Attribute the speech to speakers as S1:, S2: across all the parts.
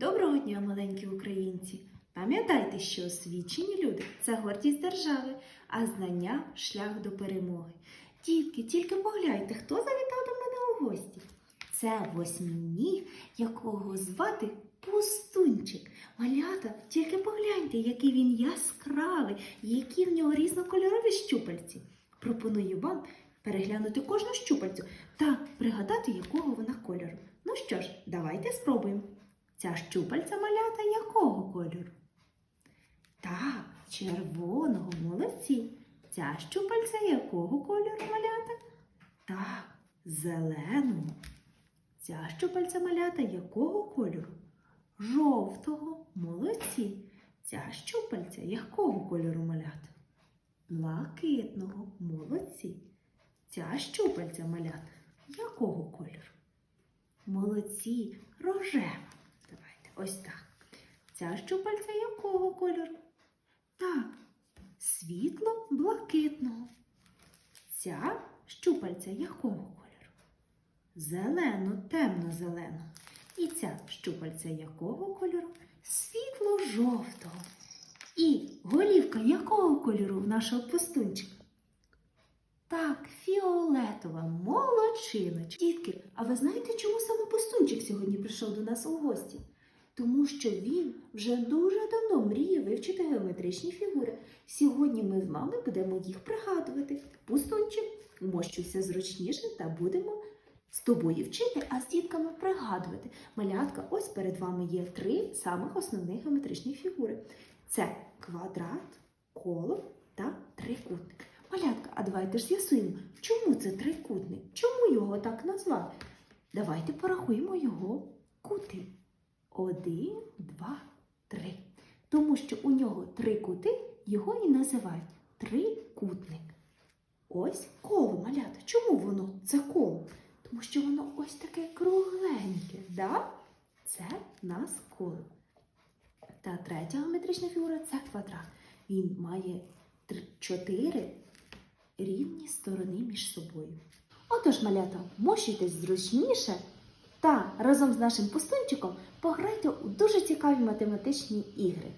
S1: Доброго дня, маленькі українці! Пам'ятайте, що освічені люди це гордість держави, а знання шлях до перемоги. Тільки, тільки погляньте, хто завітав до мене у гості. Це восьминіг, якого звати Пустунчик. Малята, тільки погляньте, який він яскравий, які в нього різнокольорові щупальці. Пропоную вам переглянути кожну щупальцю та пригадати, якого вона кольору. Ну що ж, давайте спробуємо. Ця щупальця малята якого кольору? Так, червоного, молодці. Ця щупальця якого кольору малята? Так, зеленого. Ця щупальця малята якого кольору? Жовтого, молодці. Ця щупальця якого кольору малята? Блакитного, молодці. Ця щупальця малята якого кольору? Молодці, рожева. Ось так. Ця щупальця якого кольору? Так, світло блакитного. Ця щупальця якого кольору? Зелено, темно-зелено. І ця щупальця якого кольору? Світло-жовтого. І голівка якого кольору в нашого пустунчика? Так, фіолетова, молодчиночка. Дітки, а ви знаєте, чому саме пустунчик сьогодні прийшов до нас у гості? Тому що він вже дуже давно мріє вивчити геометричні фігури. Сьогодні ми з вами будемо їх пригадувати. Пустунчик, вмощуйся зручніше та будемо з тобою вчити, а з дітками пригадувати. Малятка, ось перед вами є три самих основних геометричні фігури: це квадрат, коло та трикутник. Малятка, а давайте ж з'ясуємо, чому це трикутник? Чому його так назвали? Давайте порахуємо його кути. Один, два, три. Тому що у нього три кути, його і називають трикутник. Ось коло малята. Чому воно це коло? Тому що воно ось таке кругленьке. Да? Це нас коло. Та третя геометрична фігура це квадрат. Він має чотири рівні сторони між собою. Отож, малята, мощуйтесь зручніше та разом з нашим пустунчиком пограйте у дуже цікаві математичні ігри.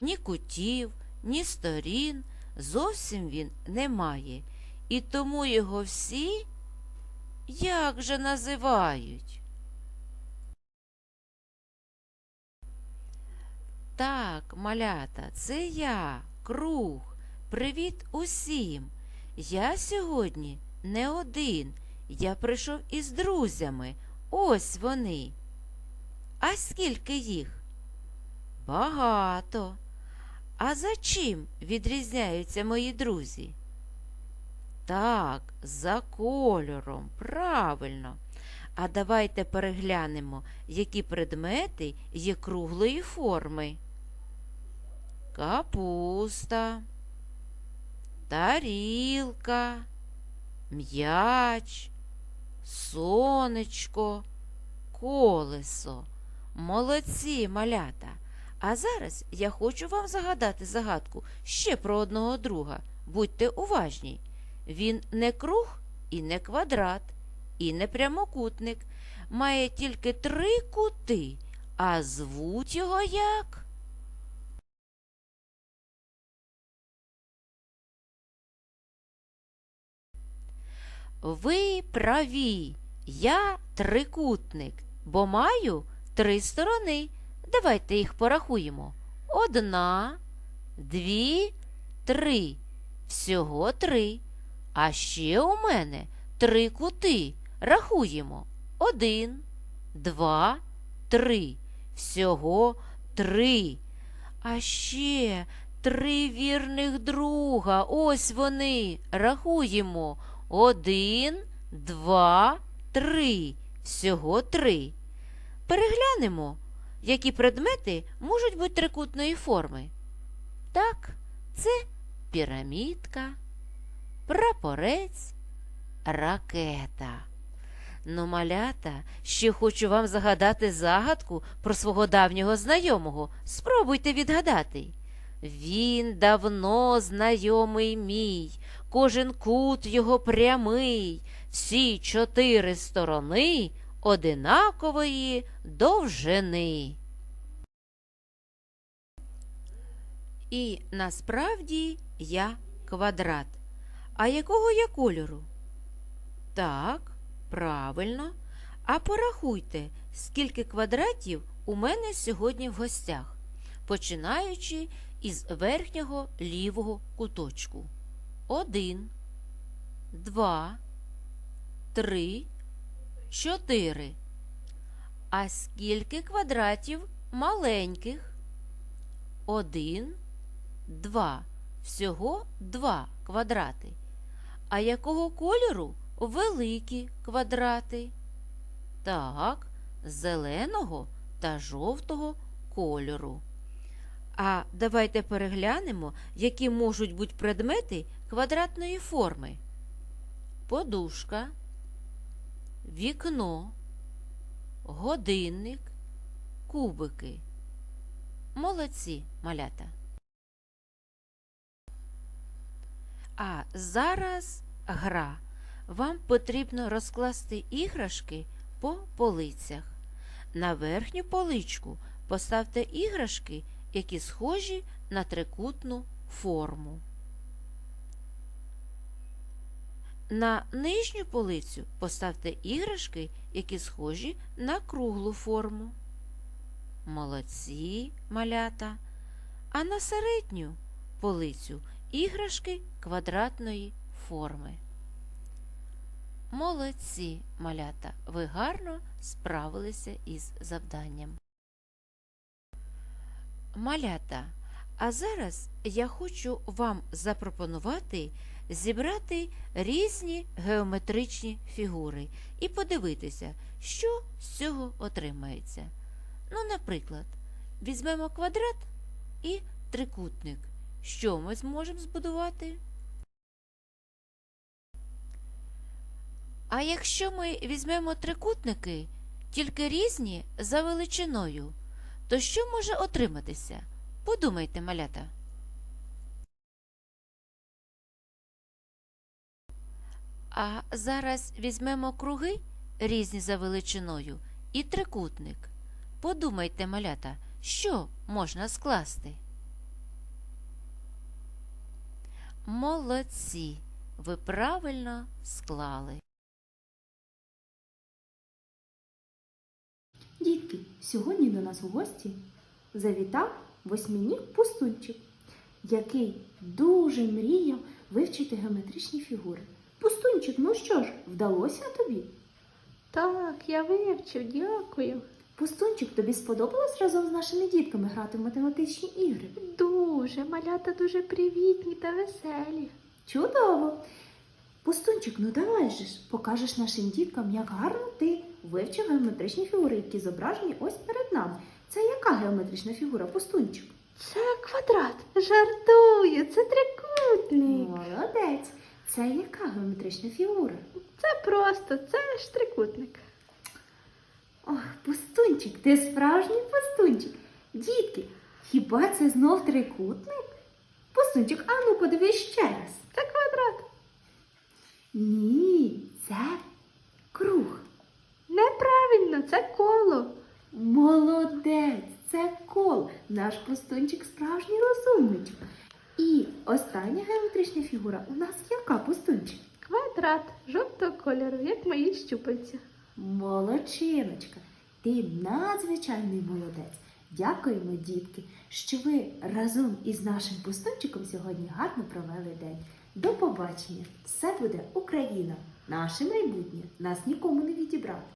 S2: Ні кутів, ні сторін зовсім він не має, і тому його всі як же називають? Так, малята, це я, круг. Привіт усім. Я сьогодні не один. Я прийшов із друзями. Ось вони. А скільки їх? Багато. А за чим відрізняються мої друзі? Так, за кольором, правильно. А давайте переглянемо, які предмети є круглої форми. Капуста, тарілка, м'яч, сонечко, колесо. Молодці, малята. А зараз я хочу вам загадати загадку ще про одного друга. Будьте уважні. Він не круг і не квадрат, і не прямокутник. Має тільки три кути, а звуть його як? Ви праві, я трикутник, бо маю три сторони. Давайте їх порахуємо. Одна, дві, три. Всього три. А ще у мене три кути. Рахуємо. Один, два, три. Всього три. А ще три вірних друга. Ось вони. Рахуємо. Один, два, три. Всього три. Переглянемо, які предмети можуть бути трикутної форми. Так, це пірамідка, прапорець, ракета. Ну, малята, ще хочу вам загадати загадку про свого давнього знайомого. Спробуйте відгадати. Він давно знайомий мій, кожен кут його прямий, всі чотири сторони одинакової довжини. І насправді я квадрат. А якого я кольору? Так, правильно. А порахуйте, скільки квадратів у мене сьогодні в гостях, починаючи із верхнього лівого куточку. Один, два, три, чотири. А скільки квадратів маленьких? Один, два. Всього два квадрати. А якого кольору великі квадрати? Так, зеленого та жовтого кольору. А давайте переглянемо, які можуть бути предмети квадратної форми. Подушка, вікно, годинник, кубики. Молодці, малята. А зараз гра. Вам потрібно розкласти іграшки по полицях. На верхню поличку поставте іграшки, які схожі на трикутну форму. На нижню полицю поставте іграшки, які схожі на круглу форму. Молодці, малята. А на середню полицю іграшки квадратної форми. Молодці, малята, ви гарно справилися із завданням. Малята, а зараз я хочу вам запропонувати зібрати різні геометричні фігури і подивитися, що з цього отримається. Ну, наприклад, візьмемо квадрат і трикутник. Що ми зможемо збудувати? А якщо ми візьмемо трикутники, тільки різні за величиною, то що може отриматися? Подумайте, малята. А зараз візьмемо круги різні за величиною і трикутник. Подумайте, малята, що можна скласти? Молодці! Ви правильно склали.
S1: Дітки, сьогодні до нас у гості завітав восьминіг пустунчик, який дуже мріяв вивчити геометричні фігури. Пустунчик, ну що ж, вдалося тобі?
S3: Так, я вивчив, дякую.
S1: Пустунчик, тобі сподобалось разом з нашими дітками грати в математичні ігри?
S3: Дуже, малята дуже привітні та веселі.
S1: Чудово! Пустунчик, ну давай же ж, покажеш нашим діткам, як гарно ти вивчив геометричні фігури, які зображені ось перед нами. Це яка геометрична фігура, пустунчик?
S3: Це квадрат. Жартую, це трикутник.
S1: Молодець! Це яка геометрична фігура?
S3: Це просто, це ж трикутник.
S1: Ох, пустунчик, ти справжній пустунчик. Дітки, хіба це знов трикутник? Пустунчик, а ну подивись ще раз.
S3: Це квадрат.
S1: Ні, це круг.
S3: Неправильно, це коло.
S1: Молодець, це коло. Наш пустунчик справжній розумничок. І остання геометрична фігура у нас яка пустунчик?
S3: Квадрат жовтого кольору, як мої щупальця.
S1: Молодчиночка, ти надзвичайний молодець. Дякуємо, дітки, що ви разом із нашим пустунчиком сьогодні гарно провели день. До побачення! Все буде Україна! Наше майбутнє нас нікому не відібрати.